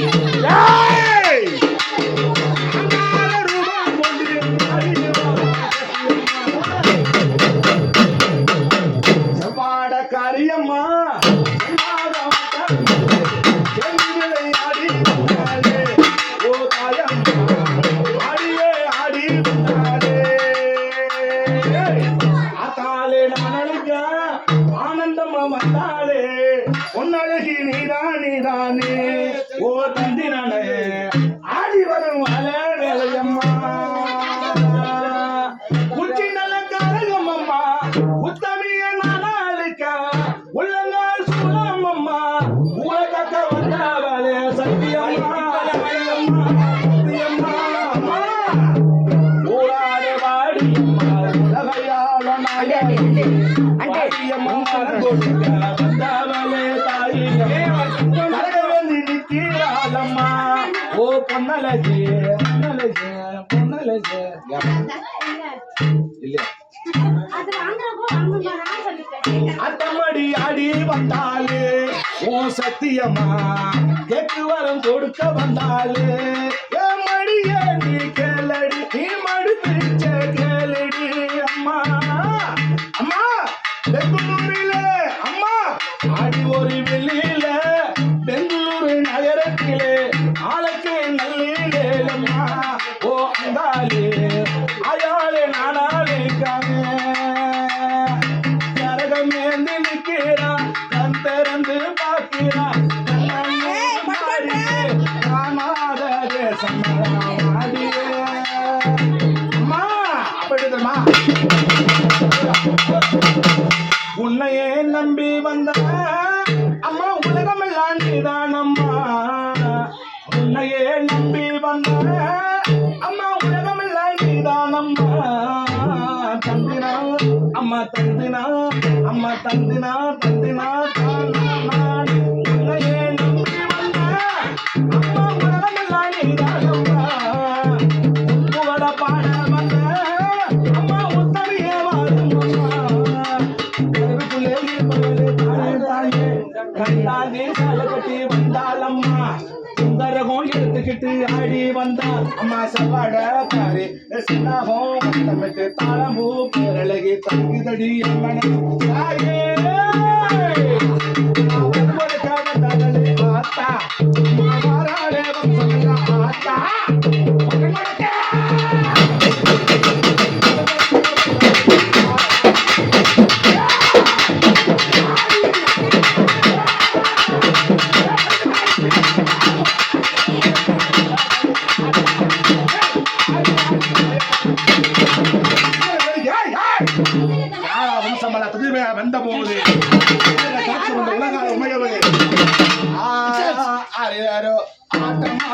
¡Ya! உன்னழகி நீதான் நீதானே ஓ தந்திரனே ஆடி வரும் வேலையம்மா உச்சி நல்ல காரகமம்மா. உத்தமிய நாளாளுக்க உள்ளங்கால் சூழமம்மா உலகக்க வந்தவளே சத்தியம்மா. சத்தியம்மா, பொன்னலகி பொன்னலகி பொன்னலகி இல்லையா? அத்தமடி அடி வந்தாலே ஓ சத்தியமா கேக்கு வரம் கொடுக்க வந்தாலே. என் மடிய நீ கேளடி நீ மடி பிடிச்ச கேளடி அம்மா. அம்மா உன்னையே நம்பி வந்த அம்மா உலகம் உலகமெல்லாம் நீதானம்மா உன்னையே நம்பி வந்த அம்மா உலகம் உலகமெல்லாம் நீதானம்மா தந்தினா அம்மா தந்தினா அம்மா தந்தினா தந்தினா உன்னையே நம்பி வந்த அம்மா உலகம் உலகமெல்லாம் நீதானம்மா புகழ பாட வந்த சுந்தரகம் எடுத்துக்கிட்டு ஆடி வந்தா அம்மா சவாட பாரு. சின்னாகம் வட்டமிட்டு தாளம்பூ பேரழகி தங்குதடி அம்மனே.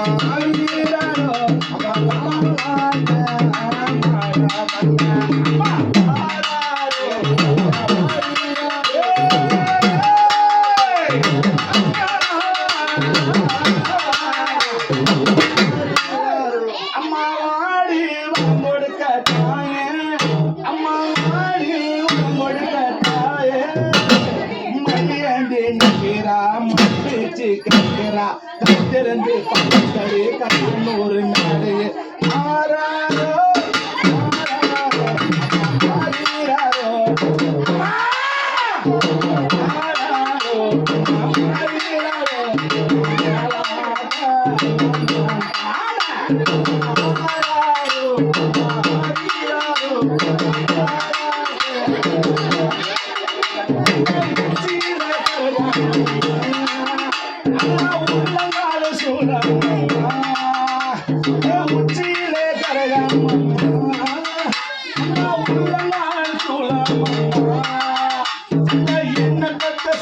ஆடி ஆரிராரோ, மடிச்சு கற்கிறா கத்திருந்து பக்கத்தடி ஒரு நாளையே. ஆராரோ ஆராரோ.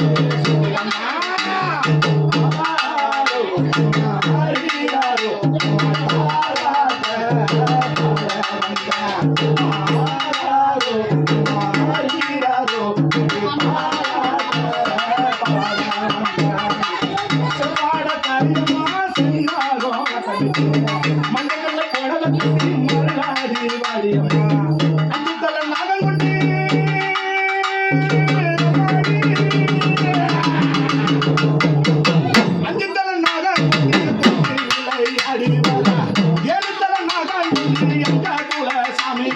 Thank you.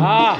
Ah.